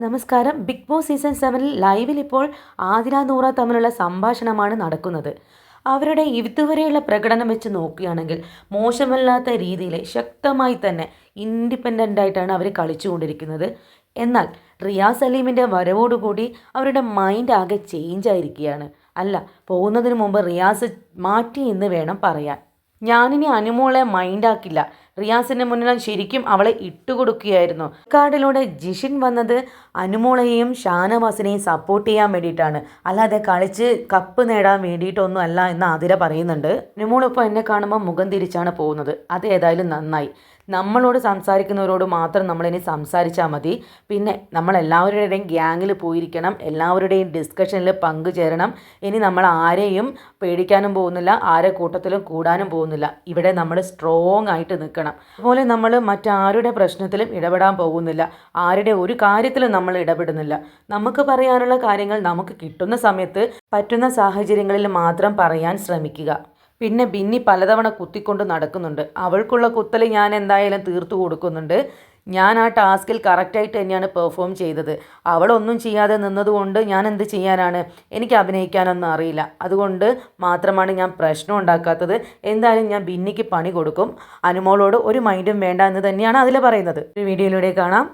നമസ്കാരം. Big boss season സെവനിൽ ലൈവിൽ ഇപ്പോൾ ആതിര നൂറ തമ്മിലുള്ള സംഭാഷണമാണ് നടക്കുന്നത്. അവരുടെ ഇതുവരെയുള്ള പ്രകടനം വെച്ച് നോക്കുകയാണെങ്കിൽ മോശമല്ലാത്ത രീതിയിൽ ശക്തമായി തന്നെ ഇൻഡിപെൻഡന്റ് ആയിട്ടാണ് അവർ കളിച്ചുകൊണ്ടിരിക്കുന്നത്. എന്നാൽ റിയാസ് സലീമിന്റെ വരവോടുകൂടി അവരുടെ മൈൻഡ് ആകെ ചേഞ്ച് ആയിരിക്കുകയാണ്. അല്ല പോകുന്നതിന് മുമ്പ് റിയാസ് മാറ്റി എന്ന് വേണം പറയാൻ. ഞാനിനി അനുമോളെ മൈൻഡാക്കില്ല റിയാസിന്റെ മുന്നിൽ ശരിക്കും അവളെ ഇട്ടുകൊടുക്കുകയായിരുന്നു. കാർഡിലൂടെ ജിഷിൻ വന്നത് അനുമോളയെയും ഷാനവാസിനെയും സപ്പോർട്ട് ചെയ്യാൻ വേണ്ടിയിട്ടാണ്. അല്ലാതെ കളിച്ച് കപ്പ് നേടാൻ വേണ്ടിയിട്ടൊന്നും അല്ല എന്ന് ആതിര പറയുന്നുണ്ട്. അനുമോളിപ്പോൾ എന്നെ കാണുമ്പോൾ മുഖം തിരിച്ചാണ് പോകുന്നത്. അത് ഏതായാലും നന്നായി. നമ്മളോട് സംസാരിക്കുന്നവരോട് മാത്രം നമ്മളിനി സംസാരിച്ചാൽ മതി. പിന്നെ നമ്മൾ എല്ലാവരുടെയും ഗ്യാങ്ങിൽ പോയിരിക്കണം. എല്ലാവരുടെയും ഡിസ്കഷനിൽ പങ്കുചേരണം. ഇനി നമ്മൾ ആരെയും പേടിക്കാനും പോകുന്നില്ല. ആരെ കൂട്ടത്തിലും കൂടാനും പോകുന്നില്ല. ഇവിടെ നമ്മൾ സ്ട്രോങ് ആയിട്ട് നിൽക്കണം. അതുപോലെ നമ്മൾ മറ്റാരുടെ പ്രശ്നത്തിലും ഇടപെടാൻ പോകുന്നില്ല. ആരുടെ ഒരു കാര്യത്തിലും നമ്മൾ ഇടപെടുന്നില്ല. നമുക്ക് പറയാനുള്ള കാര്യങ്ങൾ നമുക്ക് കിട്ടുന്ന സമയത്ത് പറ്റുന്ന സാഹചര്യങ്ങളിൽ മാത്രം പറയാൻ ശ്രമിക്കുക. പിന്നെ ബിന്നി പലതവണ കുത്തിക്കൊണ്ട് നടക്കുന്നുണ്ട്. അവൾക്കുള്ള കുത്തൽ ഞാൻ എന്തായാലും തീർത്തു കൊടുക്കുന്നുണ്ട്. ഞാൻ ആ ടാസ്കിൽ കറക്റ്റായിട്ട് തന്നെയാണ് പെർഫോം ചെയ്തത്. അവളൊന്നും ചെയ്യാതെ നിന്നതുകൊണ്ട് ഞാൻ എന്ത് ചെയ്യാനാണ്? എനിക്ക് അഭിനയിക്കാനൊന്നും അറിയില്ല. അതുകൊണ്ട് മാത്രമാണ് ഞാൻ പ്രശ്നം ഉണ്ടാക്കാത്തത്. എന്തായാലും ഞാൻ ബിന്നിക്ക് പണി കൊടുക്കും. അനുമോളോട് ഒരു മൈൻഡും വേണ്ട എന്ന് തന്നെയാണ് അതിൽ പറയുന്നത്. ഒരു വീഡിയോയിലൂടെ കാണാം.